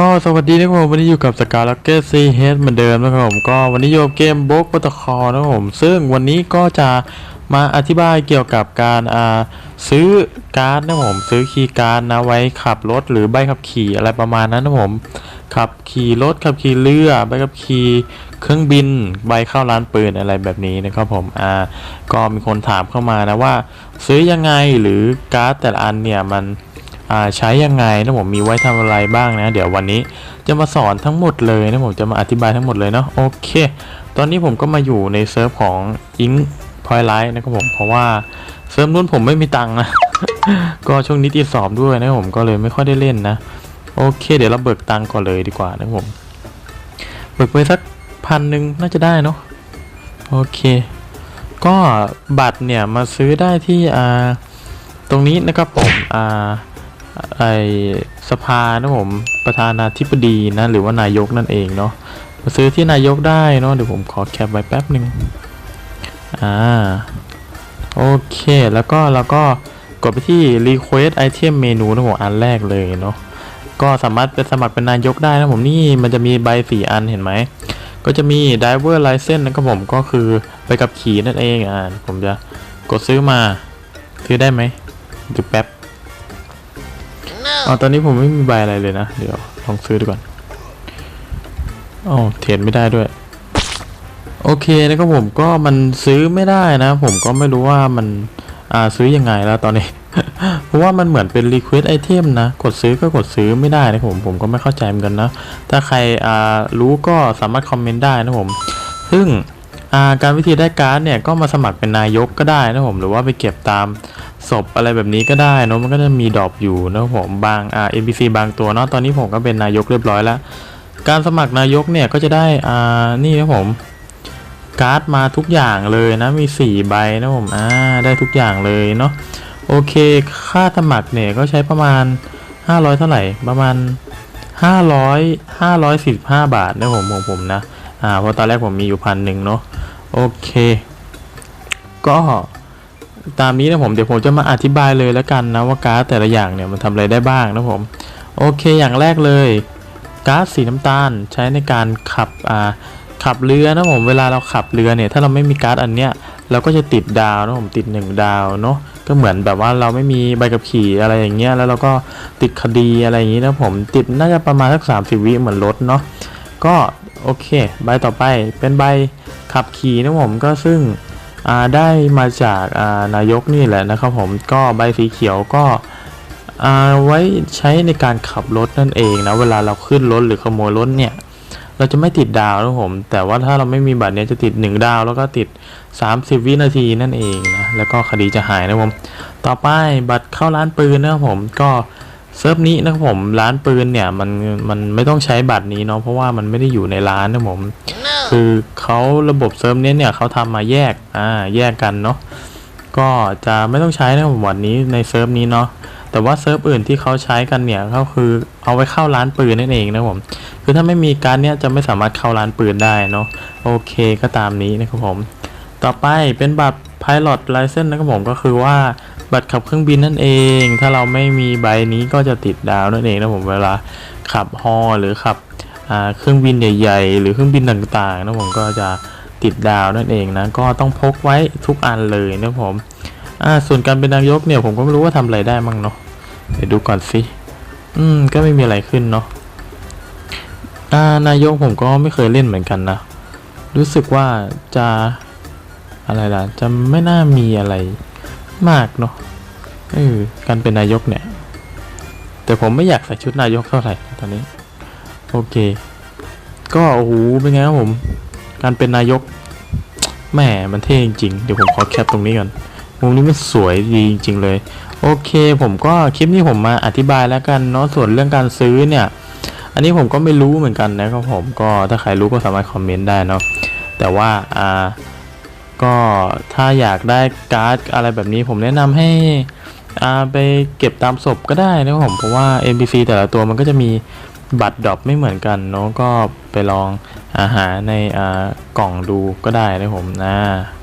ก็สวัสดีนะครับผมวันนี้อยู่กับสกาล็อกเก็ตซีเฮดเหมือนเดิมนะครับผมก็วันนี้อยู่กับเกมบล็อกปัตคอนะครับผมซึ่งวันนี้ก็จะมาอธิบายเกี่ยวกับการอ่าซื้อการ์ดนะผมซื้อคีย์การ์ดนะไว้ขับรถหรือใบขับขี่อะไรประมาณนั้นนะผมขับขี่รถขับขี่เรือใบขับขี่เครื่องบินใบเข้าร้านปืนอะไรแบบนี้นะครับผมอ่าก็มีคนถามเข้ามานะว่า ซื้อยังไงหรือการ์ดแต่ละอันเนี่ยมัน ใช้ยังไงนะผมมีไว้ทำอะไรบ้างนะ เดี๋ยววันนี้จะมาสอนทั้งหมดเลยนะผมจะมาอธิบายทั้งหมดเลยเนาะโอเค ตอนนี้ผมก็มาอยู่ในเซิร์ฟของ i n p o i n t Light นะครับผมเพราะว่าเซิร์ฟนู้นผมไม่มีตังค์นะก็ช่วงนี้ติดสอบด้วยนะผมก็เลยไม่ค่อยได้เล่นนะโอเค เดี๋ยวเราเบิกตังค์ก่อนเลยดีกว่านะผมเบิกไปสักพันหนึ่งน่าจะได้เนาะโอเค ก็บัตรเนี่ยมาซื้อได้ที่อ่าตรงนี้นะครับผมอ่า ไอสภานะผมประธานาธิบดีนะหรือว่านายกนั่นเองเนาะมาซื้อที่นายกได้เนาะเดี๋ยวผมขอแคปไว้แป๊บหนึ่งอ่าโอเคแล้วก็เราก็กดไปที่ request item เมนูนะผมอันแรกเลยเนาะก็สามารถเป็นสมัครเป็นนายกได้นะผมนี่มันจะมีใบสี่อันเห็นไหมก็จะมี driver license นะครับผมก็คือไปกับขี่นั่นเองอ่าผมจะกดซื้อมาซื้อได้ไหมดูแป๊บ อ๋อตอนนี้ผมไม่มีใบอะไรเลยนะ เดี๋ยวลองซื้อดูก่อนอ๋อเทรดไม่ได้ด้วย โอเคนะครับผมก็มันซื้อไม่ได้นะ ผมก็ไม่รู้ว่ามันอ่าซื้อยังไงแล้วตอนนี้ เพราะว่ามันเหมือนเป็น request item นะ กดซื้อก็กดซื้อไม่ได้นะผมผมก็ไม่เข้าใจเหมือนกันนะ ถ้าใครอ่ารู้ก็สามารถคอมเมนต์ได้นะผม ซึ่ง การวิธีได้การ์ดเนี่ยก็มาสมัครเป็นนายกก็ได้นะผมหรือว่าไปเก็บตามศพอะไรแบบนี้ก็ได้นะมันก็จะมีดรอปอยู่นะผมบางอ่า NPC บางตัวเนาะตอนนี้ผมก็เป็นนายกเรียบร้อยแล้ว การสมัครนายกเนี่ยก็จะได้อ่านี่นะผมการ์ดมาทุกอย่างเลยนะมี 4 ใบนะผมอ่าได้ทุกอย่างเลยเนาะโอเคค่าสมัครเนี่ยก็ใช้ประมาณ 500 เท่าไหร่ประมาณ 500 545 บาทนะผมของผมนะ อ่าเพราะตอนแรกผมมีอยู่พันหนึ่งเนาะโอเค ก็ตามนี้นะผมเดี๋ยวผมจะมาอธิบายเลยแล้วกันนะว่าการ์ดแต่ละอย่างเนี่ยมันทำอะไรได้บ้างนะผมโอเคอย่างแรกเลยก๊าซสีน้ำตาลใช้ในการขับอ่าขับเรือนะผมเวลาเราขับเรือเนี่ยถ้าเราไม่มีก๊าซอันเนี้ยเราก็จะติดดาวนะผมติดหนึ่งดาวเนาะก็เหมือนแบบว่าเราไม่มีใบขับขี่อะไรอย่างเงี้ยแล้วเราก็ติดคดีอะไรอย่างงี้นะผมติดน่าจะประมาณสักสามสิบวิเหมือนรถเนาะก็ โอเค ใบต่อไปเป็นใบขับขี่นะผมก็ซึ่งได้มาจากานายกนี่แหละนะครับผมก็ใบสีเขียวก็ไว้ใช้ในการขับรถนั่นเองนะเวลาเราขึ้นรถหรือขโมยรถเนี่ย เราจะไม่ติดดาวนะผมแต่ว่าถ้าเราไม่มีบัตรเนี้ยจะติด 1 ดาวแล้วก็ติด 30 วินาทีนั่นเองนะแล้วก็คดีจะหายนะผมต่อไปบัตรเข้าร้านปืนนะครับผมก็ เซิร์ฟนี้นะครับผมร้านปืนเนี่ยมันมันไม่ต้องใช้บัตรนี้เนาะเพราะว่ามันไม่ได้อยู่ในร้านนะผม คือเขาระบบเซิร์ฟเนี้ยเนี่ยเขาทำมาแยกอ่าแยกกันเนาะก็จะไม่ต้องใช้นะผมวันนี้ในเซิร์ฟนี้เนาะแต่ว่าเซิร์ฟอื่นที่เขาใช้กันเนี่ยก็คือเอาไว้เข้าร้านปืนนั่นเองนะผมคือถ้าไม่มีการเนี้ยจะไม่สามารถเข้าร้านปืนได้เนาะโอเคก็ตามนี้นะครับผม ต่อไปเป็นบัตร Pilot License นะครับผมก็คือว่าบัตรขับเครื่องบินนั่นเอง ถ้าเราไม่มีใบนี้ก็จะติดดาวนั่นเองนะผมเวลาขับฮอหรือขับเครื่องบินใหญ่ ๆ หรือเครื่องบินต่างๆนะผมก็จะติดดาวนั่นเองนะก็ต้องพกไว้ทุกอันเลยนะผมส่วนการเป็นนายกเนี่ยผมก็ไม่รู้ว่าทำอะไรได้มั่งเนาะเดี๋ยวดูก่อนสิอืมก็ไม่มีอะไรขึ้นเนาะนายกผมก็ไม่เคยเล่นเหมือนกันนะรู้สึกว่าจะ อะไรล่ะ จะไม่น่ามีอะไรมากเนาะเออการเป็นนายกเนี่ย แต่ผมไม่อยากใส่ชุดนายกเท่าไหร่ตอนนี้ โอเค ก็โอ้โหเป็นไงครับผม การเป็นนายกแหมมันเท่จริงๆเดี๋ยวผมขอแคปตรงนี้ก่อนมุมนี้มันสวยดีจริง ๆ เลย โอเค ผมก็คลิปนี้ผมมาอธิบายแล้วกันเนาะส่วนเรื่องการซื้อเนี่ย อันนี้ผมก็ไม่รู้เหมือนกันนะครับผมก็ถ้าใครรู้ก็สามารถคอมเมนต์ได้เนาะแต่ว่าอ่า ก็ถ้าอยากได้การ์ดอะไรแบบนี้ผมแนะนำให้อ่าไปเก็บตามศพก็ได้นะครับผมเพราะว่า NPC แต่ละตัวมันก็จะมีบัตรดรอปไม่เหมือนกันเนาะก็ไปลองอาหาในอ่ากล่องดูก็ได้นะผมนะ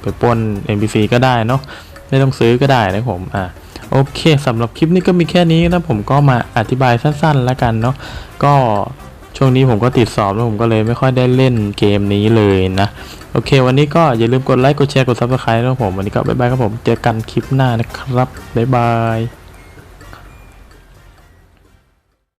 ไปป้น NPC ก็ได้เนาะไม่ต้องซื้อก็ได้นะผมอะโอเคสำหรับคลิปนี้ก็มีแค่นี้นะผมก็มาอธิบายสั้นๆแล้วกันเนาะก็ ช่วงนี้ผมก็ติดสอบแล้วผมก็เลยไม่ค่อยได้เล่นเกมนี้เลยนะ โอเค วันนี้ก็อย่าลืมกดไลค์กดแชร์กดซับสไครต์นะผมวันนี้ก็บ๊ายบายครับผมเจอกันคลิปหน้านะครับบ๊ายบาย